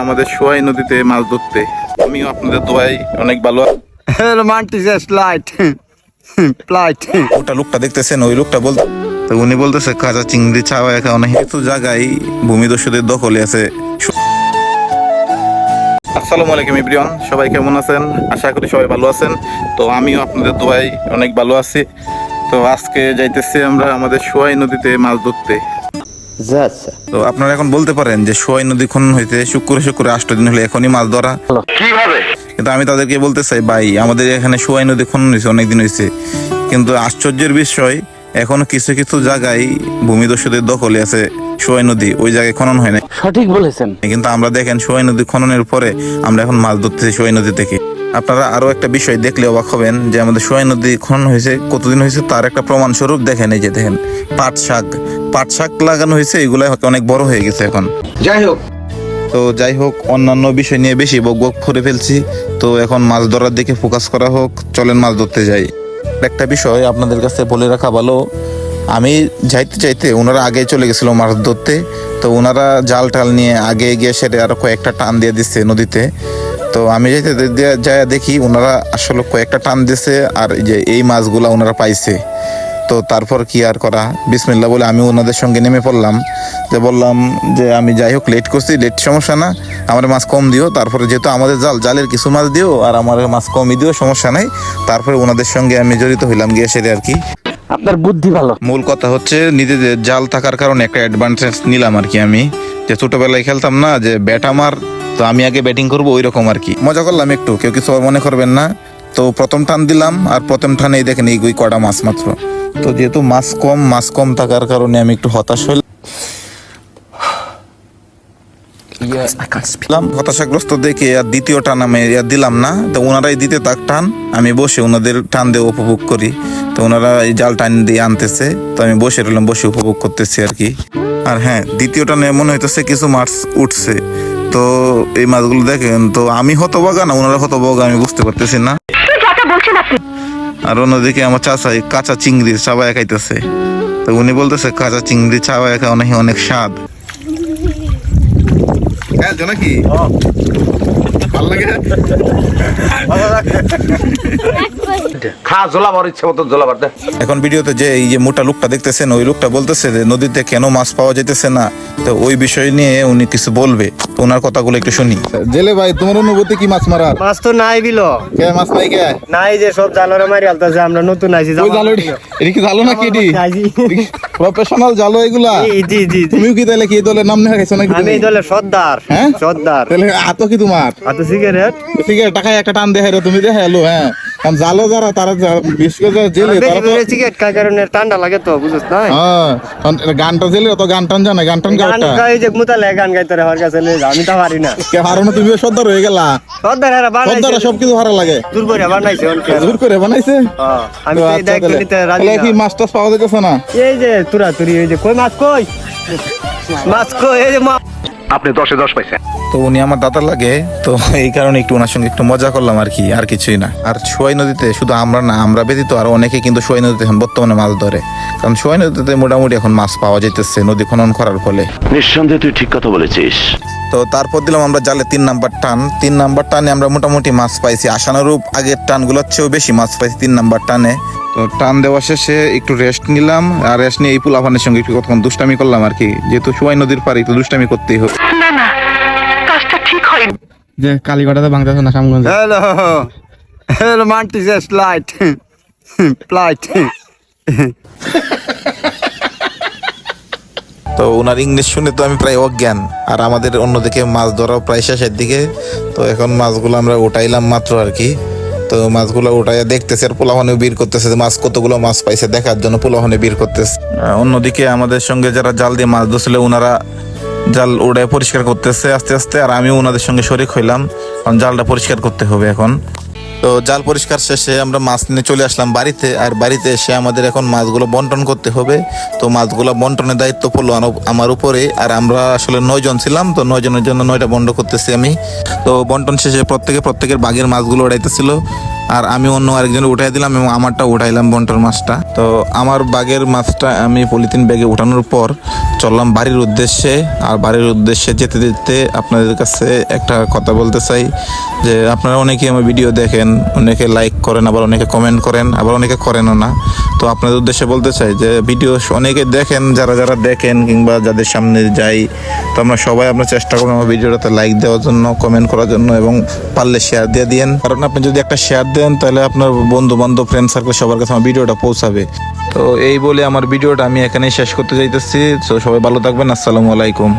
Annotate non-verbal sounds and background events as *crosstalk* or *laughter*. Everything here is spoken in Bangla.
আমাদের সোয়াই নদীতে মাছ ধরতে। আমিও আপনাদের দোয়াই অনেক ভালো *laughs* light. *laughs* ওটা লোকটা দেখতেছেন ওই লোকটা বলতে তো উনি বলতেছে কাঁচা চিংড়ি একা অনেক কিছু জায়গায় ভূমিদস্যুদের দখলে আছে। আসসালামু আলাইকুম ইব্রিয়ান সবাই কেমন আছেন? আশা করি সবাই ভালো আছেন। তো আমিও আপনাদের দোয়াই অনেক ভালো আছি। তো আজকে যাইতেছি আমরা আমাদের সোয়াই নদীতে মাছ ধরতে। যাচ্ছে তো আপনারা এখন বলতে পারেন যে সোয়াই নদী খনন হইতে শুক্রে শুক্রে আষ্ট দিন হলে এখনই মাছ ধরা। কিন্তু আমি তাদেরকে বলতে চাই ভাই আমাদের এখানে সোয়াই নদী খনন হয়েছে অনেকদিন হয়েছে। কিন্তু আশ্চর্যের বিষয় এখনও কিছু কিছু জায়গায় ভূমিদস্যুদের দখলে আছে সোয়াই নদী ওই জায়গায় খনন হয় না সঠিক বলেছেন। কিন্তু আমরা দেখেন সোয়াই নদী খননের পরে আমরা এখন মাছ ধরতেছি সোয়াই নদী থেকে। আপনারা আরও একটা বিষয় দেখলে অবাক হবেন যে আমাদের সোয়াই নদী খনন হয়েছে কতদিন হয়েছে তার একটা প্রমাণ স্বরূপ দেখেন এই যে দেখেন পাট শাক। পাট শাক লাগানো হয়েছে এগুলা অনেক বড় হয়ে গেছে এখন। যাই হোক। তো যাই হোক অন্যান্য বিষয় নিয়ে বেশি বক বক করে ফেলছি। তো এখন মাছ ধরার দিকে ফোকাস করা হোক চলেন মাছ ধরতে যাই। একটা বিষয় আপনাদের কাছে বলে রাখা ভালো আমি যাইতে চাইতে ওনারা আগে চলে গেছিল মাছ ধরতে। তো ওনারা জাল টাল নিয়ে আগে গিয়ে সেরে আরও কয়েকটা টান দিয়ে দিচ্ছে নদীতে। তো আমি যাইতে যাই দেখি ওনারা আসলে কয়েকটা টান দিছে আর এই যে এই মাছগুলা ওনারা পাইছে। তো তারপর কি আর করা? বিসমিল্লা বলে আমি ওনাদের সঙ্গে নেমে পড়লাম। যে বললাম যে আমি যাই হোক লেট করছি লেট সমস্যা না। আমার মাছ কম দিও তারপরে যেহেতু আমাদের জাল জালের কিছু মাছ দিও আর আমার মাছ কমই দিও সমস্যা নাই। তারপরে ওনাদের সঙ্গে আমি জড়িত হইলাম গিয়ে সেরে আর কি। আপনার বুদ্ধি ভালো। মূল কথা হচ্ছে নিজেদের জাল থাকার কারণে একটা অ্যাডভান্টেজ নিলাম আর কি আমি। যে ছোটবেলায় খেলতাম না যে ব্যাট আমার তো আমি আগে ব্যাটিং করব ওই রকম আর কি। মজা করলাম একটু কেউ কিছু মনে করবেন না। তো প্রথম টান দিলাম আর প্রথম টানেই দেখেন এই গুই কটা মাছ মাত্র। তো যেহেতু মাছ কম মাছ কম থাকার কারণে আমি একটু হতাশ হইলাম। হতাশাগ্রস্ত দেখে আর দ্বিতীয় টান আমি আর দিলাম না। তো ওনারাই দিতে তাক টান আমি বসে ওনাদের টান দিয়ে উপভোগ করি। তো ওনারা এই জাল টান দিয়ে আনতেছে তো আমি বসে রইলাম বসে উপভোগ করতেছি আর কি। আর হ্যাঁ দ্বিতীয় টানে মনে হইতেছে কিছু মাছ উঠছে। তো এই মাছগুলো দেখেন তো আমি হতবাগা না ওনারা হতবাগা আমি বুঝতে পারতেছি না। আর অন্যদিকে আমার চাচাই কাঁচা চিংড়ি চাবায় খাইতেছে। তো উনি বলতেছে কাঁচা চিংড়ি চাবায় খাওয়া নাকি অনেক স্বাদ? হ্যাঁ নাকি? ভালো লাগে? খা জোলাবার ইচ্ছে মতো জোলাবার দে। এখন ভিডিওতে যে এই যে মোটা লোকটা দেখতেছেন ওই লোকটা বলতেছে যে নদীতে কেন মাছ পাওয়া যাইতেছে না? তো ওই বিষয় নিয়ে উনি কিছু বলবে। তো ওনার কথাগুলো একটু শুনি। জেলে ভাই তোমার অনুভূতি কি মাছ মারার? মাছ তো নাই বিল। কে মাছ নাই কে? নাই যে সব জালরে মারি আলতাছে আমরা নতুন আইছি ওই এটা কি জালো আইছি প্রফেশনাল জালো এগুলা? জি জি জি তুমিও কি তাহলে কি দলের নাম নেওয়া গেছো নাকি আমি তুমি? এই দলে সর্দার হ্যাঁ? সর্দার। তাহলে আতো কি তোমার? তো সিগারেট? টাকায় একটা টান দেখে তুমি দেখে এলো হ্যাঁ। কারণ জালো যারা তারা বিশেষ করে জেলে সিগারেট কারণে ঠান্ডা লাগে তো বুঝছ না হ্যাঁ গানটা জেলে তো গান টান জানে গান টান গান গাই যে মুতালে গান গাইতে রে হর কাছে আমি তো পারি না। কে তুমিও সর্দার হয়ে গেলা। সর্দার এরা সর্দার বানাইছে সবকিছু হারা লাগে। দূর করে বানাইছে অনকে। জোর করে বানাইছে? হ্যাঁ, আমি তো আচ্ছা দায়িত্ব নিতে রাজি কি না। মাছ টাছ পাওয়া যাইতেছে না? এই যে তুরা তুরি এই যে কই মাছ কই? মাছ কই এই যে মা- তো উনি আমার দাদা লাগে তো এই কারণে একটু ওনার সঙ্গে একটু মজা করলাম আর কি আর কিছুই না। আর সোয়াই নদীতে শুধু আমরা না আমরা ব্যতীত আর অনেকে কিন্তু সোয়াই নদীতে এখন বর্তমানে মাছ ধরে। কারণ সোয়াই নদীতে মোটামুটি এখন মাছ পাওয়া যেতেছে নদী খনন করার ফলে। নিঃসন্দেহে তুই ঠিক কথা বলেছিস। তো তারপর দিলাম আমরা জালে তিন নাম্বার টান। তিন নাম্বার টানে আমরা মোটামুটি মাছ পাইছি। আশানুরূপ আগের টানগুলোর চেয়েও বেশি মাছ পাইছি তিন নাম্বার টানে। তো টান দেওয়া শেষে একটু রেস্ট নিলাম আর রেস্ট নিয়ে এই পুলাভানের সঙ্গে একটু কতক্ষণ দুষ্টামি করলাম আর কি। যেহেতু সুয়াই নদীর পাড়ে একটু দুষ্টামি করতেই হবে। যে কালীগড়াতে বাংলাদেশ না Samganj hello romantic light light তো ওনার ইংলিশ শুনে তো আমি প্রায় অজ্ঞান। আর আমাদের অন্যদিকে মাছ ধরাও প্রায় শেষের দিকে। তো এখন মাছগুলো আমরা উঠাইলাম মাত্র আর কি। তো মাছগুলো উঠাইয়া দেখতেছে আর পোলাহনে বীর করতেছে মাছ কতগুলো মাছ পাইছে দেখার জন্য পোলাহনে বীর করতেছে। অন্যদিকে আমাদের সঙ্গে যারা জাল দিয়ে মাছ ধরছিল ওনারা জাল উড়ায় পরিষ্কার করতেছে আস্তে আস্তে। আর আমিও ওনাদের সঙ্গে শরিক হইলাম। কারণ জালটা পরিষ্কার করতে হবে এখন। তো জাল পরিষ্কার শেষে আমরা মাছ নিয়ে চলে আসলাম বাড়িতে, আর বাড়িতে এসে আমাদের এখন মাছগুলো বন্টন করতে হবে। তো মাছগুলো বন্টনের দায়িত্ব পড়ল আমার উপরে, আর আমরা আসলে নয়জন ছিলাম, তো নয়জনের জন্য নয়টা বন্ড করতেছি আমি। তো বন্টন শেষে প্রত্যেকে প্রত্যেকের বাঘের মাছগুলো উড়াইতেছিল। আর আমি অন্য আরেকজন উঠাই দিলাম এবং আমারটা উঠাইলাম বন্টন মাছটা। তো আমার বাগের মাছটা আমি পলিথিন ব্যাগে উঠানোর পর চললাম বাড়ির উদ্দেশ্যে। আর বাড়ির উদ্দেশ্যে যেতে যেতে আপনাদের কাছে একটা কথা বলতে চাই, যে আপনারা অনেকে আমার ভিডিও দেখেন, অনেকে লাইক করেন, আবার অনেকে কমেন্ট করেন, আবার অনেকে করেনও না। তো আপনাদের উদ্দেশ্যে বলতে চাই যে ভিডিও অনেকে দেখেন, যারা যারা দেখেন কিংবা যাদের সামনে যাই, তো আমরা সবাই আপনার চেষ্টা করব আমার ভিডিওটাতে লাইক দেওয়ার জন্য কমেন্ট করার জন্য এবং পারলে শেয়ার দিয়ে দিয়েন। কারণ আপনি যদি একটা শেয়ার দেন, তাহলে আপনার বন্ধু বান্ধব ফ্রেন্ড সার্কেল সবার কাছে আমার ভিডিওটা পৌঁছাবে। তো এই বলে আমার ভিডিওটা আমি এখানেই শেষ করতে যাইতেছি। তো সবাই ভালো থাকবেন, আসসালামু আলাইকুম।